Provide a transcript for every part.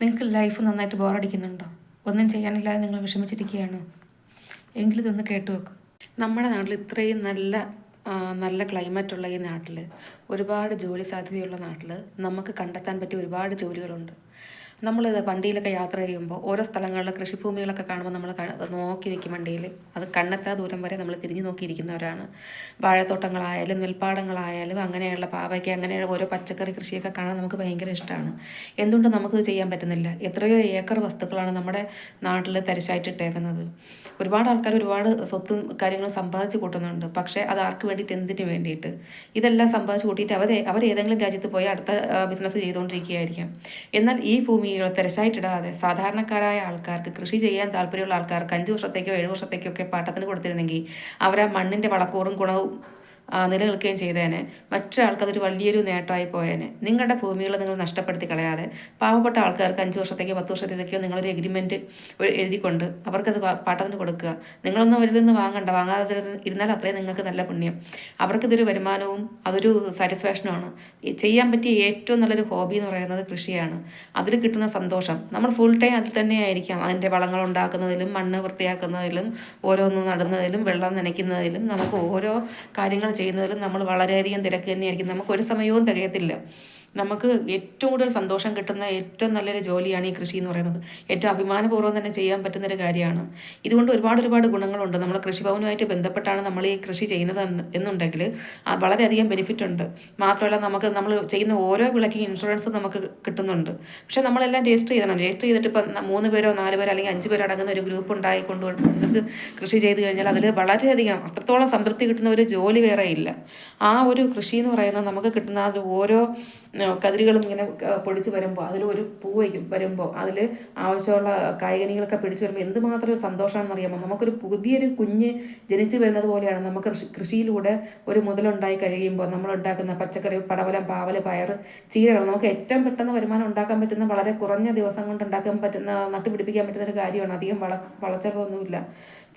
നിങ്ങൾക്ക് ലൈഫ് നന്നായിട്ട് ബോറടിക്കുന്നുണ്ടോ ഒന്നും ചെയ്യാനില്ലാതെ നിങ്ങൾ വിഷമിച്ചിരിക്കുകയാണോ? എങ്കിലും ഇതൊന്ന് കേട്ടു വെക്കും നമ്മുടെ നാട്ടിൽ ഇത്രയും നല്ല നല്ല ക്ലൈമറ്റ് ഉള്ള ഈ നാട്ടിൽ ഒരുപാട് ജോലി സാധ്യതയുള്ള നാട്ടിൽ നമുക്ക് കണ്ടെത്താൻ പറ്റിയ ഒരുപാട് ജോലികളുണ്ട്. നമ്മളിത് വണ്ടിയിലൊക്കെ യാത്ര ചെയ്യുമ്പോൾ ഓരോ സ്ഥലങ്ങളിലെ കൃഷിഭൂമികളൊക്കെ കാണുമ്പോൾ നമ്മൾ നോക്കി നിൽക്കും വണ്ടിയിൽ. അത് കണ്ണെത്താ ദൂരം വരെ നമ്മൾ തിരിഞ്ഞു നോക്കിയിരിക്കുന്നവരാണ്. വാഴത്തോട്ടങ്ങളായാലും നെൽപ്പാടങ്ങളായാലും അങ്ങനെയുള്ള പാവയ്ക്ക് അങ്ങനെയുള്ള ഓരോ പച്ചക്കറി കൃഷിയൊക്കെ കാണാൻ നമുക്ക് ഭയങ്കര ഇഷ്ടമാണ്. എന്തുകൊണ്ട് നമുക്കിത് ചെയ്യാൻ പറ്റുന്നില്ല? എത്രയോ ഏക്കർ വസ്തുക്കളാണ് നമ്മുടെ നാട്ടിൽ തരിശായിട്ട് ഇട്ടേക്കുന്നത് ഒരുപാട് ആൾക്കാർ ഒരുപാട് സ്വത്തും കാര്യങ്ങളും സമ്പാദിച്ച് കൂട്ടുന്നുണ്ട്. പക്ഷേ അത് ആർക്ക് വേണ്ടിയിട്ട് എന്തിനു വേണ്ടിയിട്ട്? ഇതെല്ലാം സമ്പാദിച്ച് കൂട്ടിയിട്ട് അവർ അവർ ഏതെങ്കിലും രാജ്യത്ത് പോയി അടുത്ത ബിസിനസ് ചെയ്തുകൊണ്ടിരിക്കുകയായിരിക്കാം. എന്നാൽ ഈ ഭൂമികൾ തെരശായിട്ടിടാതെ സാധാരണക്കാരായ ആൾക്കാർക്ക് കൃഷി ചെയ്യാൻ താല്പര്യമുള്ള ആൾക്കാർക്ക് അഞ്ച് വർഷത്തേക്കോ ഏഴ് വർഷത്തേക്കോ ഒക്കെ പാട്ടത്തിന് കൊടുത്തിരുന്നെങ്കിൽ അവർ ആ മണ്ണിന്റെ വളക്കൂറും ഗുണവും നിലനിൽക്കുകയും ചെയ്തേനെ. മറ്റൊരാൾക്കതൊരു വലിയൊരു നേട്ടമായി പോയേനെ. നിങ്ങളുടെ ഭൂമികൾ നിങ്ങൾ നഷ്ടപ്പെടുത്തി കളയാതെ. പാവപ്പെട്ട ആൾക്കാർക്ക് അഞ്ച് വർഷത്തേക്കോ പത്ത് വർഷത്തേക്കോ നിങ്ങളൊരു എഗ്രിമെന്റ് എഴുതിക്കൊണ്ട് അവർക്കത് പാട്ടത്തിന് കൊടുക്കുക. നിങ്ങളൊന്നും അവരിൽ നിന്ന് വാങ്ങണ്ട. വാങ്ങാതെ ഇരുന്നാൽ അത്രയും നിങ്ങൾക്ക് നല്ല പുണ്യം. അവർക്കിതൊരു വരുമാനവും അതൊരു സാറ്റിസ്ഫാക്ഷനുമാണ് ചെയ്യാൻ പറ്റിയ ഏറ്റവും നല്ലൊരു ഹോബി എന്ന് പറയുന്നത് കൃഷിയാണ്. അതിൽ കിട്ടുന്ന സന്തോഷം. നമ്മൾ ഫുൾ ടൈം അതിൽ തന്നെ ആയിരിക്കാം. അതിന്റെ വളങ്ങൾ ഉണ്ടാക്കുന്നതിലും മണ്ണ് വൃത്തിയാക്കുന്നതിലും ഓരോന്ന് നടുന്നതിലും വെള്ളം നനയ്ക്കുന്നതിലും നമുക്ക് ഓരോ കാര്യങ്ങൾ ചെയ്യുന്നതിലും നമ്മൾ വളരെയധികം തിരക്ക് തന്നെയായിരിക്കും. നമുക്കൊരു സമയവും തികയത്തില്ല. നമുക്ക് ഏറ്റവും കൂടുതൽ സന്തോഷം കിട്ടുന്ന ഏറ്റവും നല്ലൊരു ജോലിയാണ് ഈ കൃഷി എന്ന് പറയുന്നത്. ഏറ്റവും അഭിമാനപൂർവം തന്നെ ചെയ്യാൻ പറ്റുന്നൊരു കാര്യമാണ്. ഇതുകൊണ്ട് ഒരുപാട് ഒരുപാട് ഗുണങ്ങളുണ്ട്. നമ്മൾ കൃഷിഭവനുമായിട്ട് ബന്ധപ്പെട്ടാണ് നമ്മൾ ഈ കൃഷി ചെയ്യുന്നത് എന്ന് എന്നുണ്ടെങ്കിൽ വളരെയധികം ബെനിഫിറ്റ് ഉണ്ട്. മാത്രമല്ല നമുക്ക് നമ്മൾ ചെയ്യുന്ന ഓരോ വിളയ്ക്കും ഇൻഷുറൻസ് നമുക്ക് കിട്ടുന്നുണ്ട്. പക്ഷേ നമ്മളെല്ലാം രജിസ്റ്റർ ചെയ്യണം. രജിസ്റ്റർ ചെയ്തിട്ട് ഇപ്പം മൂന്ന് പേരോ നാല് പേരോ അല്ലെങ്കിൽ അഞ്ച് പേരോ അടങ്ങുന്ന ഒരു ഗ്രൂപ്പ് ഉണ്ടായിക്കൊണ്ട് നിങ്ങൾക്ക് കൃഷി ചെയ്ത് കഴിഞ്ഞാൽ അതിൽ വളരെയധികം അത്രത്തോളം സംതൃപ്തി കിട്ടുന്ന ഒരു ജോലി വേറെ ഇല്ല. ആ ഒരു കൃഷി എന്ന് പറയുന്നത് നമുക്ക് കിട്ടുന്ന ഓരോ കതിരുകളും ഇങ്ങനെ പൊടിച്ച് വരുമ്പോൾ അതിൽ ഒരു പൂ വയ്ക്കും വരുമ്പോൾ അതിൽ ആവശ്യമുള്ള കായികനികളൊക്കെ പിടിച്ച് വരുമ്പോൾ എന്തുമാത്രം ഒരു സന്തോഷമാണെന്ന് അറിയാമോ നമുക്കൊരു പുതിയൊരു കുഞ്ഞ് ജനിച്ചു വരുന്നത് പോലെയാണ് നമുക്ക് കൃഷി കൃഷിയിലൂടെ ഒരു മുതലുണ്ടായി കഴിയുമ്പോൾ നമ്മൾ ഉണ്ടാക്കുന്ന പച്ചക്കറി പടവലം പാവൽ പയർ ചീരകൾ നമുക്ക് ഏറ്റവും പെട്ടെന്ന് വരുമാനം ഉണ്ടാക്കാൻ പറ്റുന്ന വളരെ കുറഞ്ഞ ദിവസം കൊണ്ട് ഉണ്ടാക്കാൻ പറ്റുന്ന നട്ടുപിടിപ്പിക്കാൻ പറ്റുന്ന ഒരു കാര്യമാണ്. അധികം വള വളച്ചെലവൊന്നുമില്ല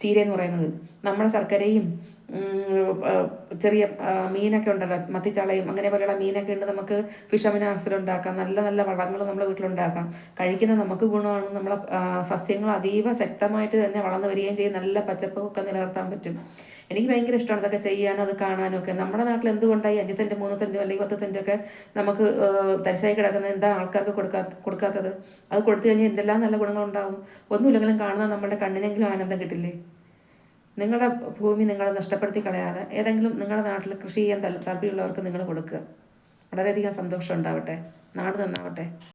ചീര എന്ന് പറയുന്നത്. നമ്മുടെ ശർക്കരയും ചെറിയ മീനൊക്കെ ഉണ്ടല്ലോ മത്തിച്ചാളയും അങ്ങനെ പോലെയുള്ള മീനൊക്കെ ഉണ്ട് നമുക്ക് ഫിഷ് അമിനോ ആസിഡ് ഉണ്ടാക്കാം. നല്ല നല്ല വളങ്ങൾ നമ്മുടെ വീട്ടിലുണ്ടാക്കാം കഴിക്കുന്ന നമുക്ക് ഗുണമാണ്. നമ്മളെ സസ്യങ്ങൾ അതീവ ശക്തമായിട്ട് തന്നെ വളർന്നു വരികയും ചെയ്യും. നല്ല പച്ചപ്പൊക്കെ നിലനിർത്താൻ പറ്റും. എനിക്ക് ഭയങ്കര ഇഷ്ടമാണ് ഇതൊക്കെ ചെയ്യാനും അത് കാണാനും ഒക്കെ. നമ്മുടെ നാട്ടിൽ എന്തുകൊണ്ടായി അഞ്ച് സെന്റ് മൂന്ന് സെന്റ് അല്ലെങ്കിൽ പത്ത് സെന്റ് ഒക്കെ നമുക്ക് തരിശായി കിടക്കുന്ന എന്താ ആൾക്കാർക്ക് കൊടുക്കാ കൊടുക്കാത്തത്? അത് കൊടുത്തു കഴിഞ്ഞാൽ എന്തെല്ലാം നല്ല ഗുണങ്ങളുണ്ടാവും ഒന്നുമില്ലെങ്കിലും കാണുന്ന നമ്മുടെ കണ്ണിനെങ്കിലും ആനന്ദം കിട്ടില്ലേ? നിങ്ങളുടെ ഭൂമി നിങ്ങൾ നഷ്ടപ്പെടുത്തി കളയാതെ ഏതെങ്കിലും നിങ്ങളുടെ നാട്ടിൽ കൃഷി ചെയ്യാൻ താല്പര്യമുള്ളവർക്ക് നിങ്ങൾ കൊടുക്കുക. വളരെയധികം സന്തോഷം ഉണ്ടാവട്ടെ. നാട് നന്നാവട്ടെ.